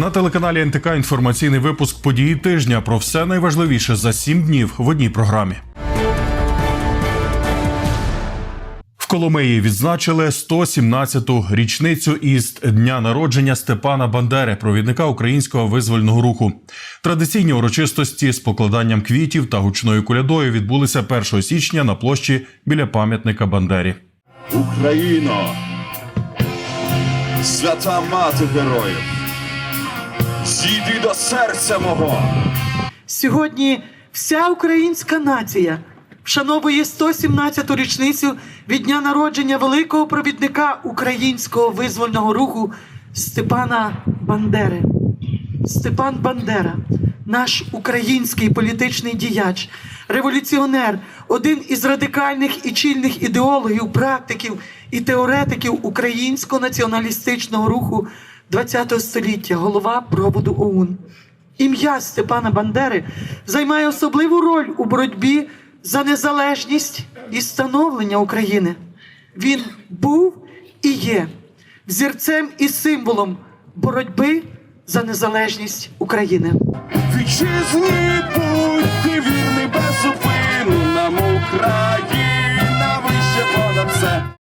На телеканалі НТК інформаційний випуск події тижня про все найважливіше за сім днів в одній програмі. В Коломиї відзначили 117-ту річницю із дня народження Степана Бандери, провідника українського визвольного руху. Традиційні урочистості з покладанням квітів та гучною колядою відбулися 1 січня на площі біля пам'ятника Бандері. Україно, свята мати героїв, зійди до серця мого. Сьогодні вся українська нація вшановує 117-ту річницю від дня народження великого провідника українського визвольного руху Степана Бандери. Степан Бандера, наш український політичний діяч, революціонер, один із радикальних і чільних ідеологів, практиків і теоретиків українського націоналістичного руху ХХ століття, голова проводу ОУН. Ім'я Степана Бандери займає особливу роль у боротьбі за незалежність і становлення України. Він був і є взірцем і символом боротьби за незалежність України. Вітчизні будь вірний без зупину, нам Україна вище понад все.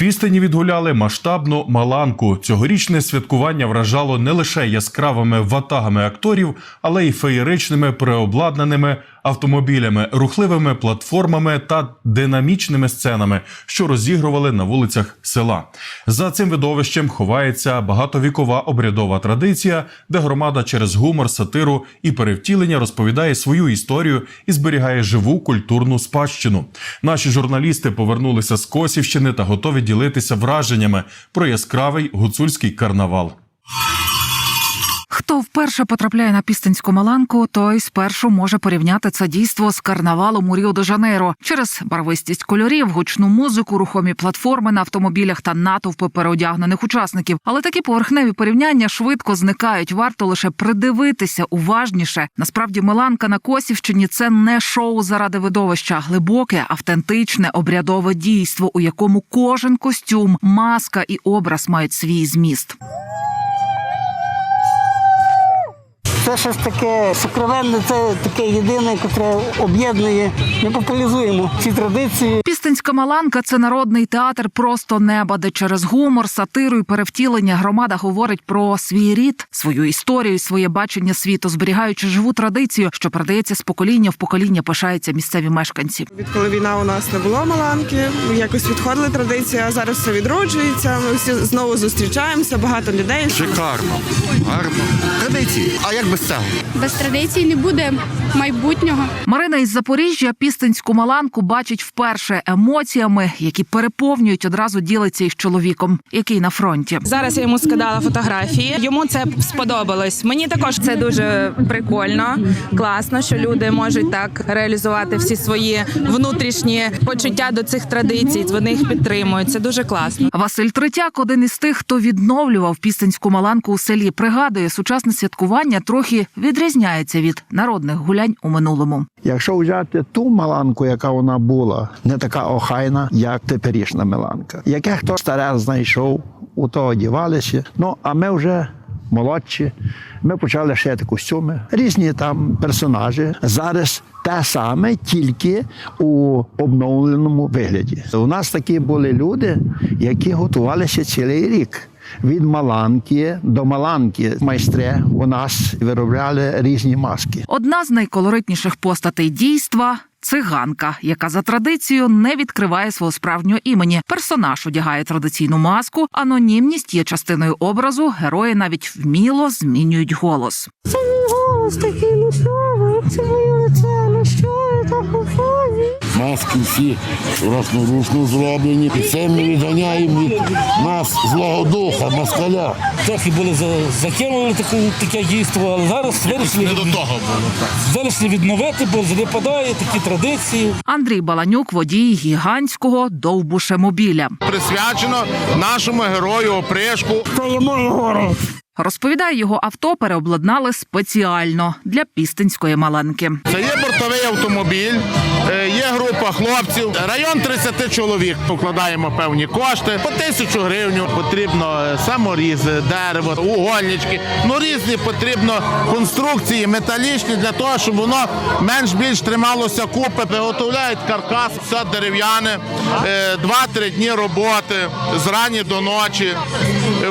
Пістині відгуляли масштабну маланку. Цьогорічне святкування вражало не лише яскравими ватагами акторів, але й феєричними переобладнаними автомобілями, рухливими платформами та динамічними сценами, що розігрували на вулицях села. За цим видовищем ховається багатовікова обрядова традиція, де громада через гумор, сатиру і перевтілення розповідає свою історію і зберігає живу культурну спадщину. Наші журналісти повернулися з Косівщини та готові ділитися враженнями про яскравий гуцульський карнавал. Хто вперше потрапляє на пістинську маланку, той спершу може порівняти це дійство з карнавалом у Ріо де Жанейро через барвистість кольорів, гучну музику, рухомі платформи на автомобілях та натовпи переодягнених учасників. Але такі поверхневі порівняння швидко зникають. Варто лише придивитися уважніше. Насправді, Миланка на Косівщині це не шоу заради видовища, глибоке, автентичне, обрядове дійство, у якому кожен костюм, маска і образ мають свій зміст. Це щось таке сокровенне, це таке єдине, яке об'єднує. Ми популяризуємо ці традиції. Пістинська маланка це народний театр просто неба, де через гумор, сатиру і перевтілення громада говорить про свій рід, свою історію, своє бачення світу, зберігаючи живу традицію, що передається з покоління в покоління, пишаються місцеві мешканці. Відколи війна у нас не було маланки, якось відходили традиції, а зараз все відроджується. Ми всі знову зустрічаємося, багато людей. Шикарно, гарно. Традиції. А як без цього? Без традицій не буде майбутнього. Марина із Запоріжжя пістинську маланку бачить вперше емоціями, які переповнюють одразу ділиться із чоловіком, який на фронті. Зараз я йому скидала фотографії. Йому це сподобалось. Мені також це дуже прикольно, класно, що люди можуть так реалізувати всі свої внутрішні почуття до цих традицій. Вони їх підтримують. Це дуже класно. Василь Третяк один із тих, хто відновлював пістинську маланку у селі. Пригадує, сучасне святкування трохи відрізняється від народних гулянь у минулому. Якщо взяти ту маланку, яка вона була, не така охайна, як теперішня меланка. Яке хто старе знайшов, у то одівалися. Ну а ми вже молодші. Ми почали шити костюми, різні там персонажі. Зараз те саме, тільки у обновленому вигляді. У нас такі були люди, які готувалися цілий рік. Від маланки до маланки майстри у нас виробляли різні маски. Одна з найколоритніших постатей дійства. Циганка, яка за традицією не відкриває свого справжнього імені. Персонаж одягає традиційну маску, анонімність є частиною образу. Герої навіть вміло змінюють голос. Це мій голос такий лісовий, це моє лице, на що я так у фоні. Маски всі власноручно зроблені. І це ми відганяємо від нас злого духа, москаля. трохи були закинули таке, таке дійство, але зараз вирішили, не до того було. Вирішили відновити, бо занепадає такі традиції. Андрій Баланюк, водій гігантського довбушемобіля. Присвячено нашому герою опришку. Це є мої гори. Розповідає, його авто переобладнали спеціально для пістинської маланки. Це є бортовий автомобіль, е, є група хлопців. Район 30 чоловік. Покладаємо певні кошти. По тисячу гривень потрібно е, саморіз, е, дерево, угольнички. Ну різні потрібно конструкції металічні для того, щоб воно менш-більш трималося купи. Виготовляють каркас, все дерев'яне. Е, Два-три дні роботи з рані до ночі.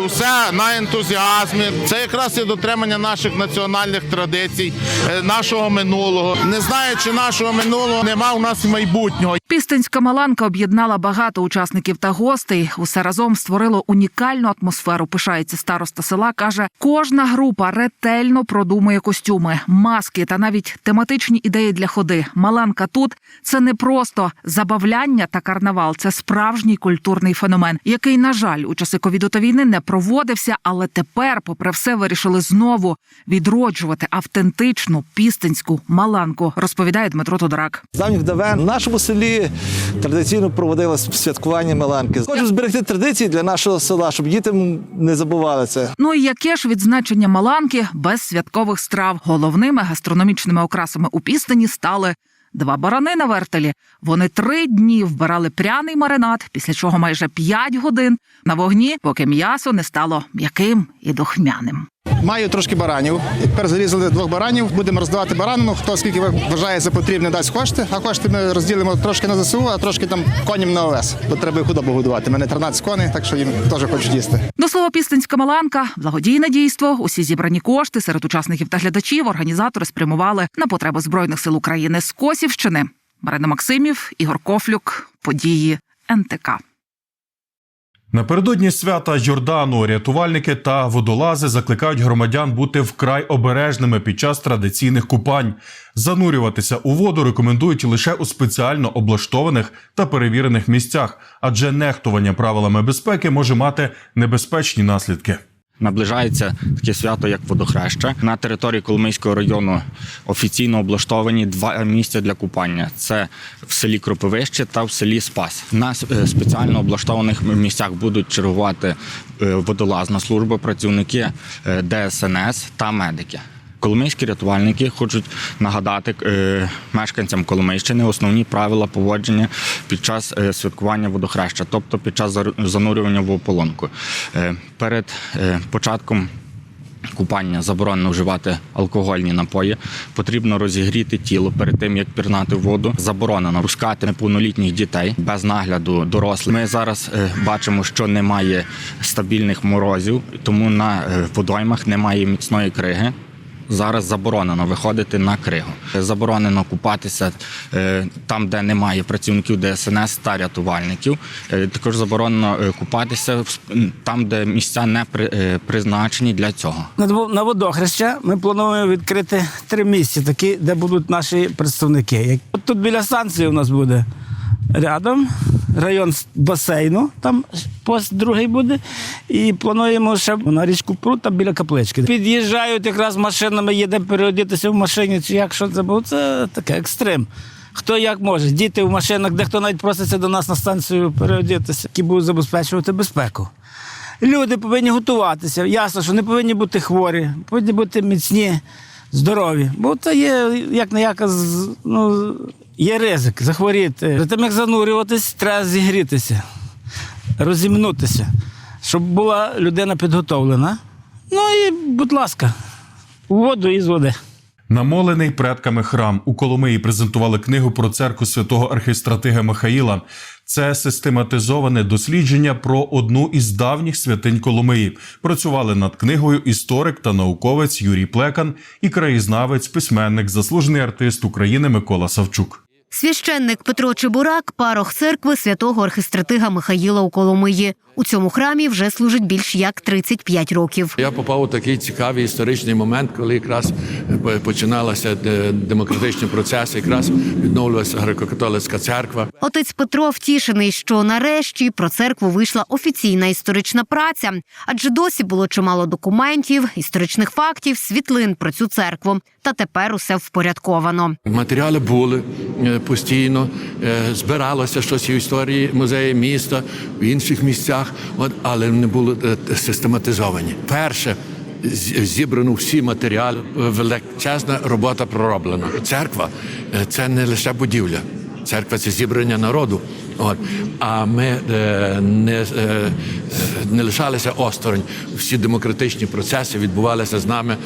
Все на ентузіазмі. Це якраз і дотримання наших національних традицій, е, нашого минулого. Не знаючи нашого минулого, нема у нас майбутнього. Пістинська маланка об'єднала багато учасників та гостей. Усе разом створило унікальну атмосферу. Пишається староста села. каже, кожна група ретельно продумує костюми, маски та навіть тематичні ідеї для ходи. Маланка тут це не просто забавляння та карнавал, це справжній культурний феномен, який, на жаль, у часи ковіду та війни не проводився, але тепер, попри все, вирішили знову відроджувати автентичну пістинську маланку. Розповідає Дмитро Тодорак. З давніх давен в нашому селі традиційно проводилось святкування Меланки. Хочу зберегти традиції для нашого села, щоб діти не забували це. Ну і яке ж відзначення Маланки без святкових страв? Головними гастрономічними окрасами у пістині стали два барани на вертелі. Вони три дні вбирали пряний маринад, після чого майже п'ять годин на вогні, поки м'ясо не стало м'яким і духмяним. Маю трошки баранів. Тепер зарізали двох баранів. Будемо роздавати баранину. Хто скільки вважає за потрібне, дасть кошти. А кошти ми розділимо трошки на ЗСУ, а трошки там коням на ОВС. Бо треба худобу годувати. У мене 13 коней, так що їм теж хочуть їсти. До слова, пістинська маланка благодійне дійство. Усі зібрані кошти серед учасників та глядачів організатори спрямували на потреби збройних сил України з Косівщини. Марина Максимів, Ігор Кофлюк, події НТК. Напередодні свята Йордану рятувальники та водолази закликають громадян бути вкрай обережними під час традиційних купань. Занурюватися у воду рекомендують лише у спеціально облаштованих та перевірених місцях, адже нехтування правилами безпеки може мати небезпечні наслідки. Наближається таке свято, як водохреща. На території Коломийського району офіційно облаштовані два місця для купання: це в селі Кропивище та в селі Спас. На е, спеціально облаштованих місцях будуть чергувати е, водолазна служба, працівники е, ДСНС та медики. Коломийські рятувальники хочуть нагадати е, мешканцям Коломийщини основні правила поводження під час е, святкування водохреща, тобто під час занурювання в ополонку. Е, перед початком купання заборонено вживати алкогольні напої. Потрібно розігріти тіло перед тим, як пірнати воду. Заборонено пускати неповнолітніх дітей без нагляду дорослих. Ми зараз бачимо, що немає стабільних морозів, тому на водоймах немає міцної криги. Зараз заборонено виходити на кригу. Заборонено купатися е, там, де немає працівників ДСНС та рятувальників. Е, Також заборонено е, купатися там, де місця не при- призначені для цього. На водохреща ми плануємо відкрити три місця, такі, де будуть наші представники. От тут біля станції у нас буде рядом район басейну, там пост другий буде. І плануємо ще на річку Прут, там біля каплички. Під'їжджають якраз машинами, є де переодітися в машині, чи як що це було. Це таке екстрим. Хто як може, діти в машинах, дехто навіть проситься до нас на станцію переодітися, які будуть забезпечувати безпеку. Люди повинні готуватися. Ясно, що не повинні бути хворі, повинні бути міцні, здорові. Бо це є як не як ну, є ризик захворіти. Тим як занурюватись, треба зігрітися, розімнутися, щоб була людина підготовлена. Ну і, будь ласка, воду і з води. Намолений предками храм у Коломиї презентували книгу про церкву святого архістратига Михаїла. Це систематизоване дослідження про одну із давніх святинь Коломиї. Працювали над книгою історик та науковець Юрій Плекан і краєзнавець, письменник, заслужений артист України Микола Савчук. Священник Петро Чебурак, парох церкви святого архистратига Михаїла у Коломиї. У цьому храмі вже служить більш як 35 років. Я попав у такий цікавий історичний момент, коли якраз е, починалися демократичні процеси, якраз відновлювалася греко-католицька церква. Отець Петро втішений, що нарешті про церкву вийшла офіційна історична праця, адже досі було чимало документів, історичних фактів, світлин про цю церкву. Та тепер усе впорядковано. Матеріали були е, постійно, е, збиралося щось в історії музею міста, в інших місцях, от, але не були е, систематизовані. Перше зібрано всі матеріали. Величезна робота пророблена. Церква е, це не лише будівля. Церква це зібрання народу. От. А ми е, не, е, е, не лишалися осторонь. Всі демократичні процеси відбувалися з нами.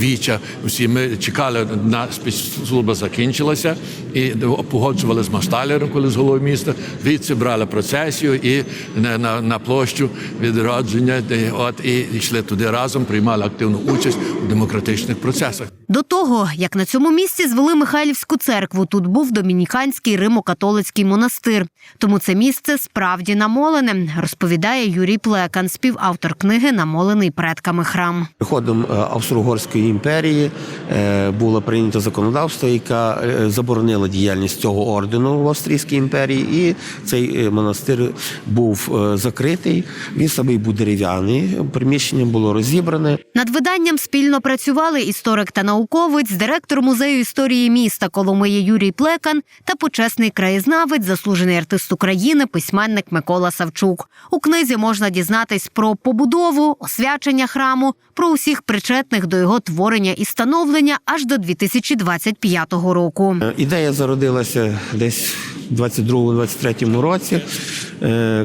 Віча, всі ми чекали, на спецслужба закінчилася і погоджували з Машталером, коли з головою міста. Звідси брали процесію і на, на, на площу відродження. От, і йшли туди разом, приймали активну участь у демократичних процесах. До того, як на цьому місці звели Михайлівську церкву, тут був домініканський римо-католицький монастир. Тому це місце справді намолене, розповідає Юрій Плекан, співавтор книги Намолений предками храм. Приходом е, Австро-Угорської імперії е, було прийнято законодавство, яке е, заборонило діяльність цього ордену в Австрійській імперії, і цей монастир був закритий. Він самий був дерев'яний. Приміщення було розібране. Над виданням спільно працювали історик та науковець, директор музею історії міста Коломиї Юрій Плекан та почесний краєзнавець, заслужений артист України, письменник Микола Савчук. У книзі можна дізнатись про побудову, освячення храму, про усіх причетних до його творення і становлення аж до 2025 року. Е, Ідея зародилася десь у 22-23 році,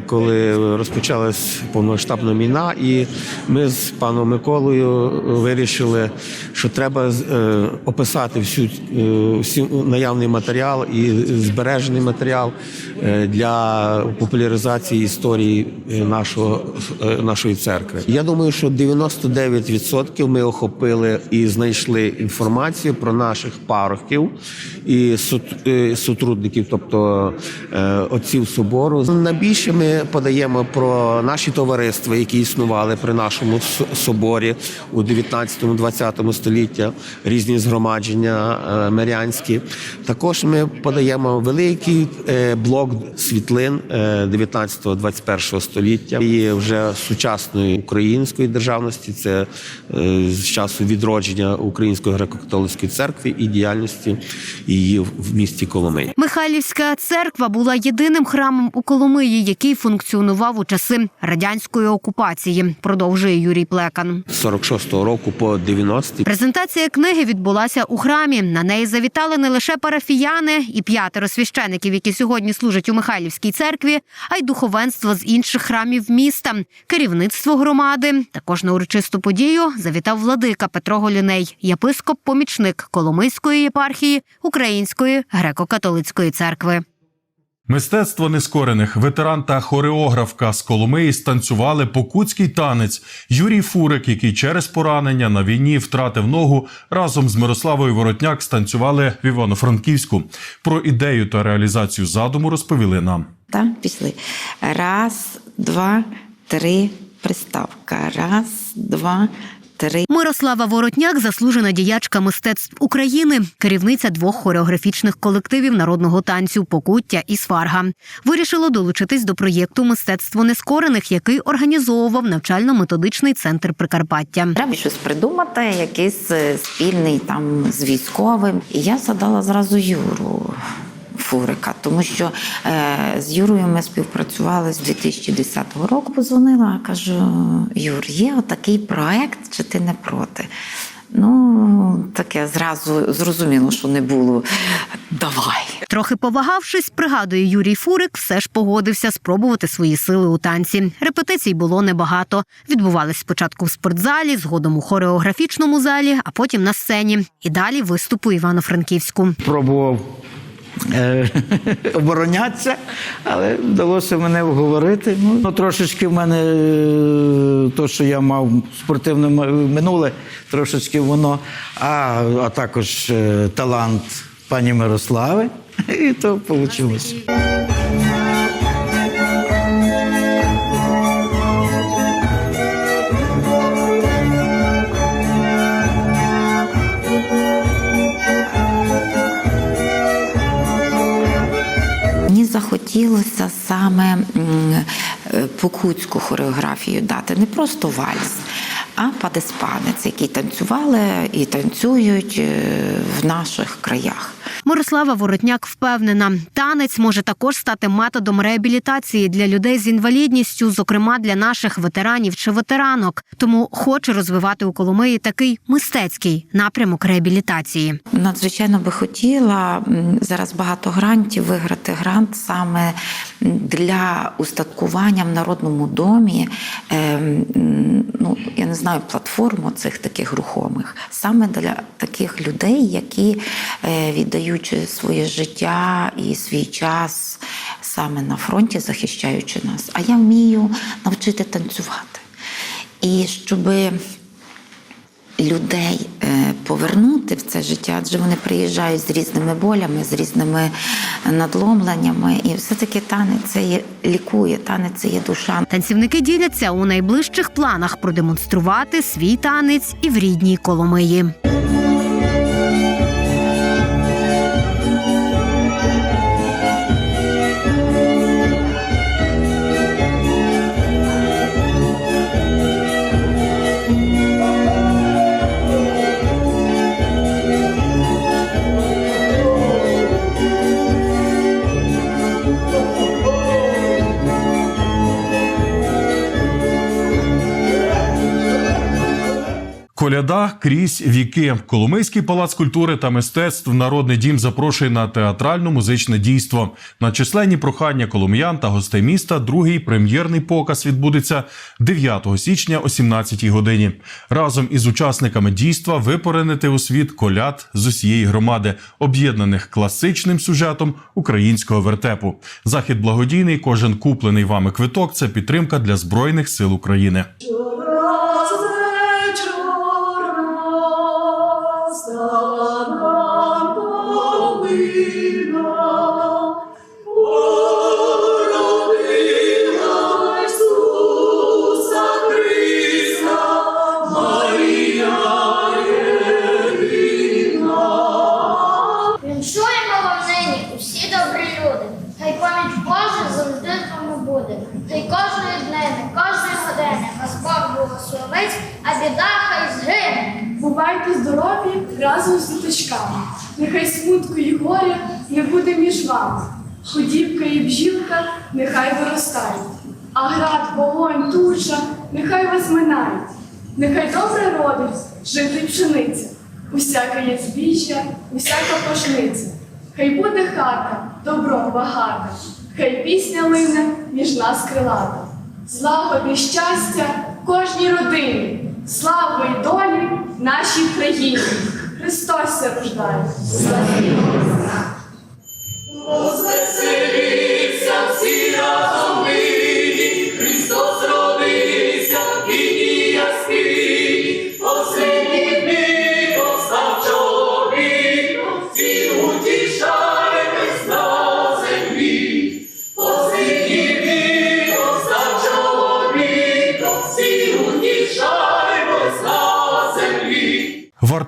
коли розпочалась повномасштабна війна, і ми з паном Миколою вирішили, що треба е, описати всю, е, всю наявний матеріал і збережений матеріал е, для популяризації історії е, нашого, е, нашої церкви. Я думаю, що 99% ми охопили і знайшли інформацію про наших парохів і е, тобто е, отців собору. Найбільше ми подаємо про наші товариства, які існували при нашому соборі у 19-20 століття, різні згромадження е, мирянські. Також ми подаємо великий е, блок світлин е, 19-21 століття і вже сучасної української державності. Це е, з часу відродження Української греко-католицької церкви і діяльності її в місті Коломиї. Михайлівська церква була єдиним храмом у Коломиї, який функціонував у часи радянської окупації. Продовжує Юрій Плекан. З 46-го року по 90-й. Презентація книги відбулася у храмі. На неї завітали не лише парафіяни і п'ятеро священиків, які сьогодні служать у Михайлівській церкві, а й духовенство з інших храмів міста, керівництво громади. Також на урочисту подію завітав владика Петро Голіней, єпископ-помічник Коломийської єпархії Української греко-католицької церкви. Мистецтво нескорених ветеран та хореографка з Коломиї станцювали покутський танець. Юрій Фурик, який через поранення на війні втратив ногу, разом з Мирославою Воротняк станцювали в Івано-Франківську. Про ідею та реалізацію задуму розповіли нам. Так, пішли. Раз, два, три, приставка. Раз, два, три. Мирослава Воротняк, заслужена діячка мистецтв України, керівниця двох хореографічних колективів народного танцю Покуття і Сварга. Вирішила долучитись до проєкту Мистецтво нескорених, який організовував навчально-методичний центр Прикарпаття. Треба щось придумати, якийсь е, спільний там з військовим. І я задала зразу Юру. Фурика, тому що е, з Юрою ми співпрацювали з 2010 року. Позвонила, кажу: Юр, є отакий проект, чи ти не проти? Ну, таке зразу зрозуміло, що не було. Давай. Трохи повагавшись, пригадує Юрій Фурик, все ж погодився спробувати свої сили у танці. Репетицій було небагато. Відбувались спочатку в спортзалі, згодом у хореографічному залі, а потім на сцені. І далі виступу Івано-Франківську. пробував оборонятися, але вдалося мене вговорити. Ну, ну, трошечки в мене е, то, що я мав спортивне минуле, трошечки воно, а, а також е, талант пані Мирослави, і то вийшло. Мені захотілося саме е, покутську хореографію дати, не просто вальс, а падеспанець, який танцювали і танцюють е, в наших краях. Мирослава Воротняк впевнена, танець може також стати методом реабілітації для людей з інвалідністю, зокрема для наших ветеранів чи ветеранок. Тому хоче розвивати у Коломиї такий мистецький напрямок реабілітації. Надзвичайно би хотіла зараз багато грантів виграти грант саме для устаткування в народному домі. е, Ну я не знаю платформу цих таких рухомих, саме для таких людей, які е, віддаючи своє життя і свій час саме на фронті, захищаючи нас. А я вмію навчити танцювати. І щоби людей е, повернути в це життя, адже вони приїжджають з різними болями, з різними надломленнями. І все-таки танець це є лікує, танець це є душа. Танцівники діляться у найближчих планах продемонструвати свій танець і в рідній Коломиї. Коляда крізь віки. Коломийський палац культури та мистецтв Народний дім запрошує на театрально-музичне дійство. На численні прохання коломиян та гостей міста другий прем'єрний показ відбудеться 9 січня о 17 годині. Разом із учасниками дійства ви поринете у світ коляд з усієї громади, об'єднаних класичним сюжетом українського вертепу. Захід благодійний. Кожен куплений вами квиток це підтримка для збройних сил України. З. Нехай смутку і горя не буде між вами. Худібка і бжілка нехай виростають, а град, вогонь, туча нехай вас минають. Нехай добре родить жити пшениця, усяке є збіжжя, усяка пашниця. Хай буде хата, добро багата, хай пісня лине між нас крилата. Злагоди щастя кожній родині, слави й долі нашій країні. Христос се рождає. Возвеселіться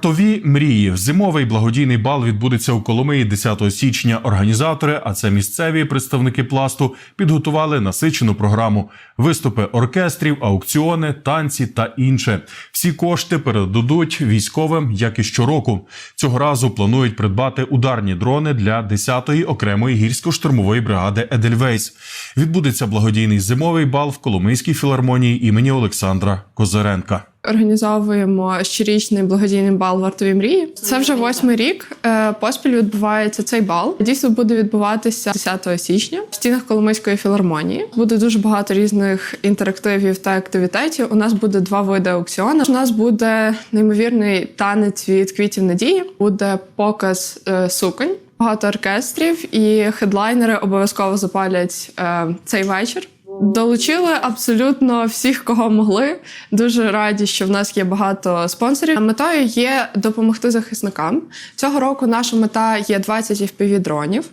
Вартові мрії. Зимовий благодійний бал відбудеться у Коломиї 10 січня. Організатори, а це місцеві представники пласту, підготували насичену програму: виступи оркестрів, аукціони, танці та інше. Всі кошти передадуть військовим, як і щороку. Цього разу планують придбати ударні дрони для 10-ї окремої гірсько-штурмової бригади Едельвейс. Відбудеться благодійний зимовий бал в Коломийській філармонії імені Олександра Козиренка. Організовуємо щорічний благодійний бал вартові мрії. Це вже восьмий рік. е, Поспіль відбувається цей бал. Дійсно буде відбуватися 10 січня в стінах Коломийської філармонії. Буде дуже багато різних інтерактивів та активітетів. У нас буде два види аукціону. У нас буде неймовірний танець від квітів надії. Буде показ е, суконь. Багато оркестрів і хедлайнери обов'язково запалять е, цей вечір. Долучили абсолютно всіх, кого могли. Дуже раді, що в нас є багато спонсорів. Метою є допомогти захисникам. Цього року наша мета є 20 FPV-дронів.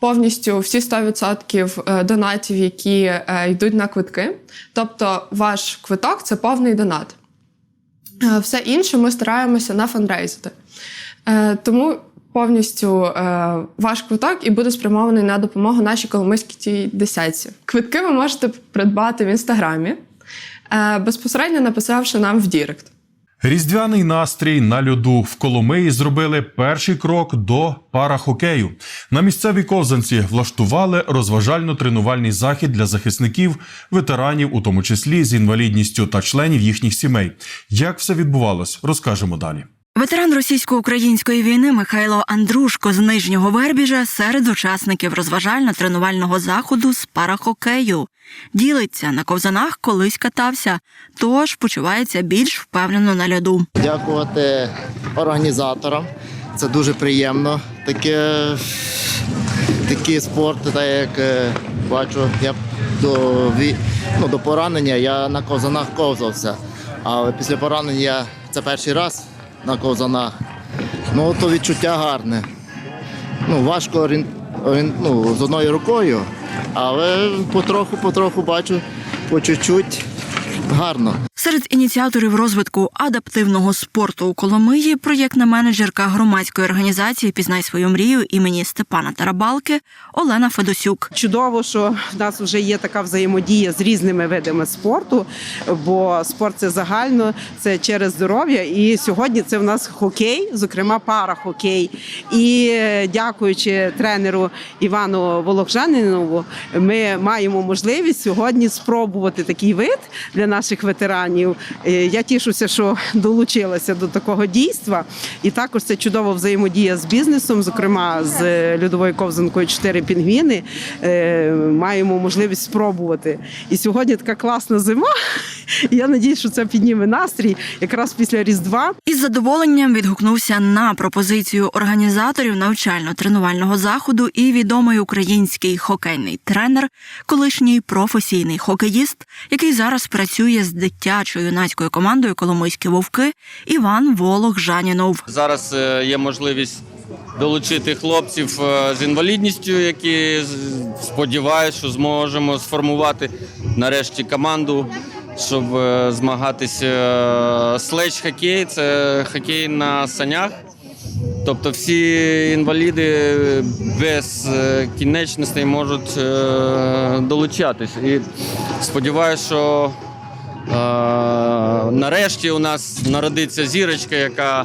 Повністю всі 100% е, донатів, які е, йдуть на квитки. Тобто, ваш квиток це повний донат. Е, Все інше ми стараємося на фандрейзити. Тому повністю е, ваш квиток і буде спрямований на допомогу нашій коломийській десятці. Квитки ви можете придбати в інстаграмі, е, безпосередньо написавши нам в Дірект. Різдвяний настрій на льоду в Коломиї зробили перший крок до парахокею. На місцевій ковзанці влаштували розважально-тренувальний захід для захисників, ветеранів, у тому числі з інвалідністю та членів їхніх сімей. Як все відбувалось, розкажемо далі. Ветеран російсько-української війни Михайло Андрушко з нижнього Вербіжа серед учасників розважально-тренувального заходу з парахокею. Ділиться на ковзанах, колись катався, тож почувається більш впевнено на льоду. Дякувати організаторам. Це дуже приємно. Таке, такі спорти, так як е, бачу, я до, ну, до поранення я на ковзанах ковзався. А після поранення це перший раз на ковзанах. Ну, то відчуття гарне. Ну, важко ну, з одною рукою, але потроху-потроху бачу, по чуть-чуть гарно. Серед ініціаторів розвитку адаптивного спорту у Коломиї проєктна менеджерка громадської організації Пізнай свою мрію імені Степана Тарабалки Олена Федосюк. Чудово, що в нас вже є така взаємодія з різними видами спорту, бо спорт це загально, це через здоров'я. І сьогодні це в нас хокей, зокрема парахокей. І е, дякуючи тренеру Івану Волокжанинову, ми маємо можливість сьогодні спробувати такий вид для наших ветеранів. Е, Я тішуся, що долучилася до такого дійства. І також це чудова взаємодія з бізнесом, зокрема з е, льодовою ковзанкою «Чотири пінгвіни. Е, Маємо можливість спробувати. І сьогодні така класна зима. Я надіюсь, що це підніме настрій якраз після Різдва. Із задоволенням відгукнувся на пропозицію організаторів навчально-тренувального заходу і відомий український хокейний тренер, колишній професійний хокеїст, який зараз працює з дитячо-юнацькою командою Коломийські вовки Іван Волох Жанінов. Зараз е, є можливість долучити хлопців е, з інвалідністю, які сподіваюсь, що зможемо сформувати нарешті команду, щоб е, змагатися. Следж хокей це хокей на санях. Тобто всі інваліди без кінечностей можуть долучатись. І сподіваюся, що нарешті у нас народиться зірочка, яка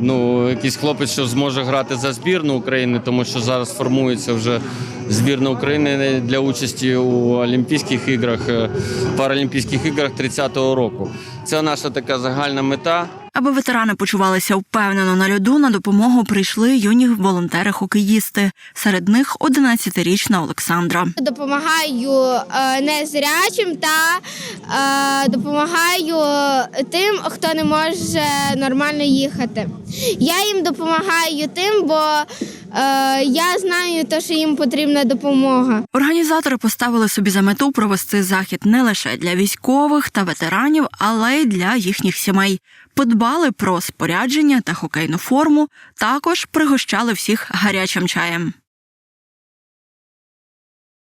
ну, якийсь хлопець, що зможе грати за збірну України, тому що зараз формується вже збірна України для участі у Олімпійських іграх, е, Паралімпійських іграх 30-го року. Це наша така загальна мета. Аби ветерани почувалися впевнено на льоду, на допомогу прийшли юні волонтери-хокеїсти. Серед них 11-річна Олександра. Допомагаю е, незрячим та е, допомагаю тим, хто не може нормально їхати. Я їм допомагаю тим, бо е, я знаю, те, що їм потрібна допомога. Організатори поставили собі за мету провести захід не лише для військових та ветеранів, але й для їхніх сімей. Подбали про спорядження та хокейну форму, також пригощали всіх гарячим чаєм.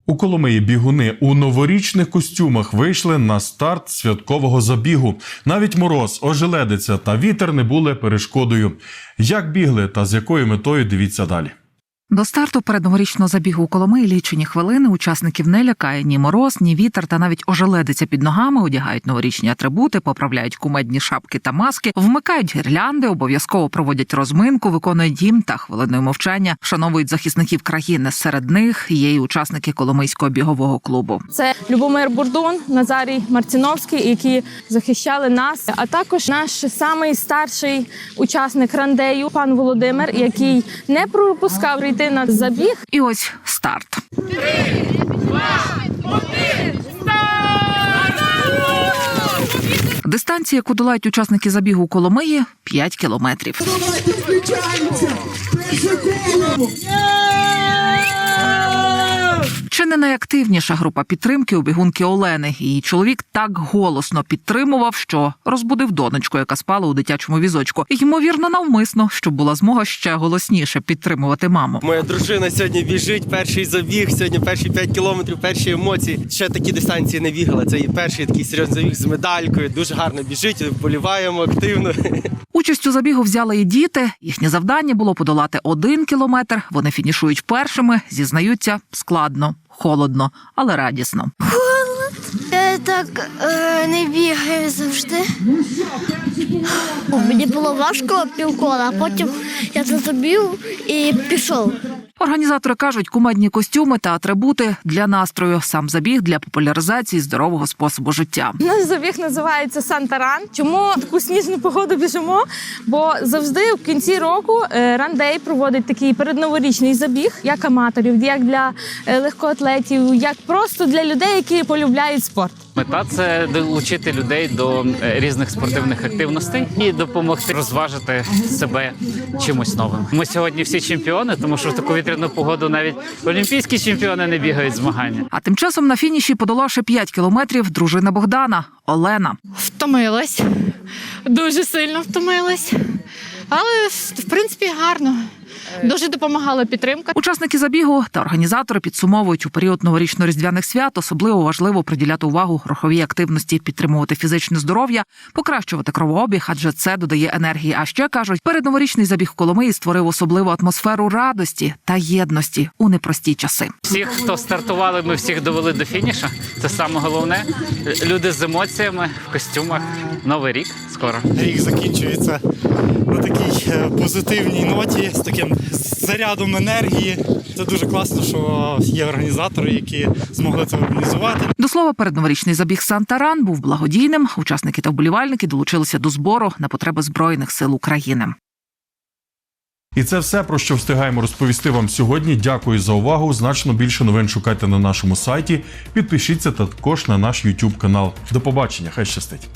У Коломиї бігуни у новорічних костюмах вийшли на старт святкового забігу. Навіть мороз, ожеледиця та вітер не були перешкодою. Як бігли та з якою метою дивіться далі. До старту передноворічного забігу у Коломиї лічені хвилини учасників не лякає ні мороз, ні вітер, та навіть ожеледиться під ногами, одягають новорічні атрибути, поправляють кумедні шапки та маски, вмикають гірлянди, обов'язково проводять розминку, виконують гімн та хвилиною мовчання, вшановують захисників країни. Серед них є й учасники Коломийського бігового клубу. Це Любомир Бурдун, Назарій Марціновський, які захищали нас. А також наш самий старший учасник рандею, пан Володимир, який не пропускав йти на забіг. І ось старт. Дистанція, яку долають учасники забігу Коломиї 5 кілометрів. Чи не найактивніша група підтримки у бігунки Олени? Її чоловік так голосно підтримував, що розбудив донечку, яка спала у дитячому візочку. Ймовірно, навмисно, щоб була змога ще голосніше підтримувати маму. Моя дружина сьогодні біжить, перший забіг, сьогодні перші 5 кілометрів, перші емоції. Ще такі дистанції не бігала. Це її перший такий серйозний забіг з медалькою. Дуже гарно біжить, вболіваємо активно. Участь у забігу взяли і діти. Їхнє завдання було подолати один кілометр. Вони фінішують першими. Зізнаються складно, холодно, але радісно. Так е, не бігаю завжди. Мені було важко півкола, а потім я зазубів і пішов. Організатори кажуть, кумедні костюми та атрибути для настрою, сам забіг для популяризації здорового способу життя. Наш забіг називається Сантаран. Чому в таку сніжну погоду біжимо? Бо завжди в кінці року Рандей проводить такий передноворічний забіг, як аматорів, як для е, легкоатлетів, як просто для людей, які полюбляють спорт. Мета це долучити людей до е, різних спортивних активностей і допомогти розважити себе чимось новим. Ми сьогодні всі чемпіони, тому що в таку вітряну погоду навіть олімпійські чемпіони не бігають змагання. А тим часом на фініші подолавши 5 кілометрів дружина Богдана Олена. Втомилась. Дуже сильно втомилась. Але, в принципі, гарно. Дуже допомагала підтримка. Учасники забігу та організатори підсумовують у період новорічно-різдвяних свят особливо важливо приділяти увагу руховій активності, підтримувати фізичне здоров'я, покращувати кровообіг, адже це додає енергії. А ще кажуть, передноворічний забіг в Коломиї створив особливу атмосферу радості та єдності у непрості часи. Всіх, хто стартували, ми всіх довели до фініша. Це саме головне. Люди з емоціями в костюмах. Новий рік скоро. Рік закінчується на такій е, позитивній ноті, з таким зарядом енергії. Це дуже класно, що є організатори, які змогли це організувати. До слова, передноворічний забіг Сантаран був благодійним. Учасники та вболівальники долучилися до збору на потреби збройних сил України. І це все про що встигаємо розповісти вам сьогодні. Дякую за увагу. Значно більше новин шукайте на нашому сайті. Підпишіться також на наш YouTube канал. До побачення, хай щастить.